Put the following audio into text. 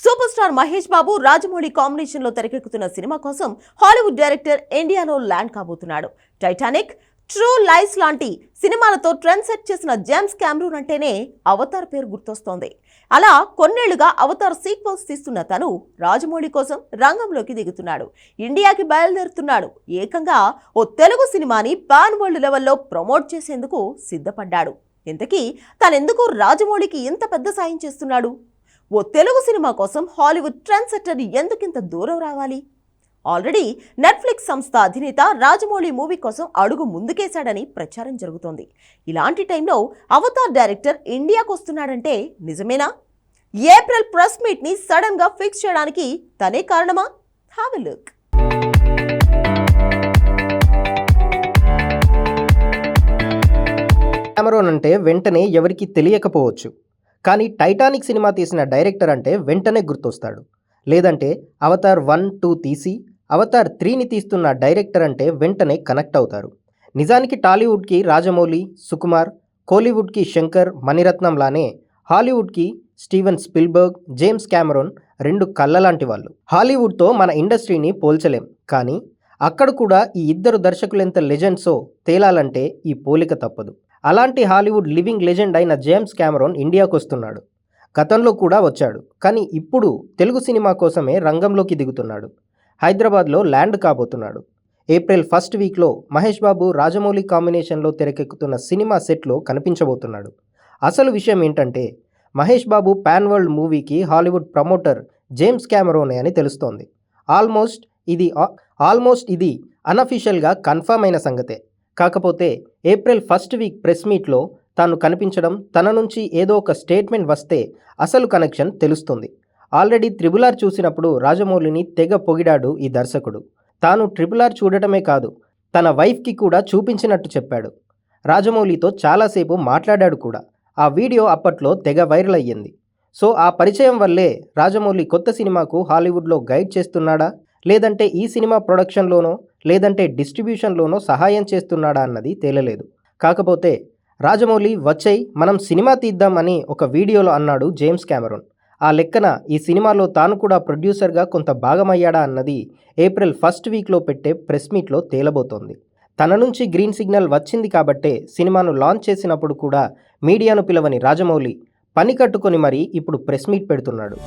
Super star Mahesh Babu Rajamouli కాంబినేషన్లో తెరకెక్కుతున్న సినిమా కోసం హాలీవుడ్ డైరెక్టర్ ఇండియాలో ల్యాండ్ కాబోతున్నాడు. టైటానిక్ ట్రూ లైస్ లాంటి సినిమాలతో ట్రెండ్ సెట్ చేసిన జేమ్స్ క్యామ్రూన్ అంటేనే అవతార్ పేరు గుర్తొస్తోంది. అలా కొన్నేళ్ళుగా అవతార్ సీక్వెల్స్ తీస్తున్న తను రాజమౌళి కోసం రంగంలోకి దిగుతున్నాడు. ఇండియాకి బయలుదేరుతున్నాడు. ఏకంగా ఓ తెలుగు సినిమాని పాన్ వరల్డ్ లెవెల్లో ప్రమోట్ చేసేందుకు సిద్ధపడ్డాడు. ఇంతకీ తనెందుకు రాజమౌళికి ఇంత పెద్ద సాయం చేస్తున్నాడు? ఓ తెలుగు సినిమా కోసం హాలీవుడ్ ట్రెండ్ సెట్టర్ ఎందుకింత దూరం రావాలి? ఆల్రెడీ నెట్ఫ్లిక్స్ సంస్థ అధినేత రాజమౌళి మూవీ కోసం అడుగు ముందుకేశాడని ప్రచారం జరుగుతోంది. ఇలాంటి టైంలో అవతార్ డైరెక్టర్ ఇండియాకు వస్తున్నాడంటే నిజమేనా? ఏప్రిల్ ప్రెస్ మీట్ని సడన్గా ఫిక్స్ చేయడానికి తనే కారణమా? Have a look. కెమెరోన్ అంటే వెంటనే ఎవరికి తెలియకపోవచ్చు. కానీ టైటానిక్ సినిమా తీసిన డైరెక్టర్ అంటే వెంటనే గుర్తొస్తాడు. లేదంటే అవతార్ వన్ టూ తీసి అవతార్ త్రీని తీస్తున్న డైరెక్టర్ అంటే వెంటనే కనెక్ట్ అవుతారు. నిజానికి టాలీవుడ్కి రాజమౌళి సుకుమార్ కోలీవుడ్కి శంకర్ మణిరత్నం లానే హాలీవుడ్కి స్టీవెన్ స్పిల్బర్గ్ జేమ్స్ క్యామరోన్ రెండు కళ్ళలాంటి వాళ్ళు. హాలీవుడ్తో మన ఇండస్ట్రీని పోల్చలేం. కానీ అక్కడ కూడా ఈ ఇద్దరు దర్శకులెంత లెజెండ్సో తేలాలంటే ఈ పోలిక తప్పదు. అలాంటి హాలీవుడ్ లివింగ్ లెజెండ్ అయిన జేమ్స్ క్యామరోన్ ఇండియాకు వస్తున్నాడు. గతంలో కూడా వచ్చాడు. కానీ ఇప్పుడు తెలుగు సినిమా కోసమే రంగంలోకి దిగుతున్నాడు. హైదరాబాద్లో ల్యాండ్ కాబోతున్నాడు. ఏప్రిల్ ఫస్ట్ వీక్లో మహేష్ బాబు రాజమౌళి కాంబినేషన్లో తెరకెక్కుతున్న సినిమా సెట్లో కనిపించబోతున్నాడు. అసలు విషయం ఏంటంటే మహేష్ బాబు పాన్ వరల్డ్ మూవీకి హాలీవుడ్ ప్రమోటర్ జేమ్స్ క్యామరోనే అని తెలుస్తోంది. ఆల్మోస్ట్ ఇది ఆల్మోస్ట్ ఇది అన్అఫీషియల్గా కన్ఫర్మ్ అయిన సంగతే. కాకపోతే ఏప్రిల్ ఫస్ట్ వీక్ ప్రెస్ మీట్లో తాను కనిపించడం తన నుంచి ఏదో ఒక స్టేట్మెంట్ వస్తే అసలు కనెక్షన్ తెలుస్తుంది. ఆల్రెడీ త్రిబుల్ ఆర్ చూసినప్పుడు రాజమౌళిని తెగ పొగిడాడు ఈ దర్శకుడు. తాను ట్రిపుల్ ఆర్ చూడటమే కాదు తన వైఫ్కి కూడా చూపించినట్టు చెప్పాడు. రాజమౌళితో చాలాసేపు మాట్లాడాడు కూడా. ఆ వీడియో అప్పట్లో తెగ వైరల్ అయ్యింది. సో ఆ పరిచయం వల్లే రాజమౌళి కొత్త సినిమాకు హాలీవుడ్లో గైడ్ చేస్తున్నాడా? లేదంటే ఈ సినిమా ప్రొడక్షన్లోనో లేదంటే డిస్ట్రిబ్యూషన్లోనో సహాయం చేస్తున్నాడా అన్నది తేలలేదు. కాకపోతే రాజమౌళి వచ్చై మనం సినిమా తీద్దాం అని ఒక వీడియోలో అన్నాడు జేమ్స్ క్యామరూన్ ఆ లెక్కన ఈ సినిమాలో తాను కూడా ప్రొడ్యూసర్గా కొంత భాగమయ్యాడా అన్నది ఏప్రిల్ ఫస్ట్ వీక్లో పెట్టే ప్రెస్ మీట్లో తేలబోతోంది. తన నుంచి గ్రీన్ సిగ్నల్ వచ్చింది కాబట్టే సినిమాను లాంచ్ చేసినప్పుడు కూడా మీడియాను పిలవని రాజమౌళి పని కట్టుకొని మరీ ఇప్పుడు ప్రెస్ మీట్ పెడుతున్నాడు.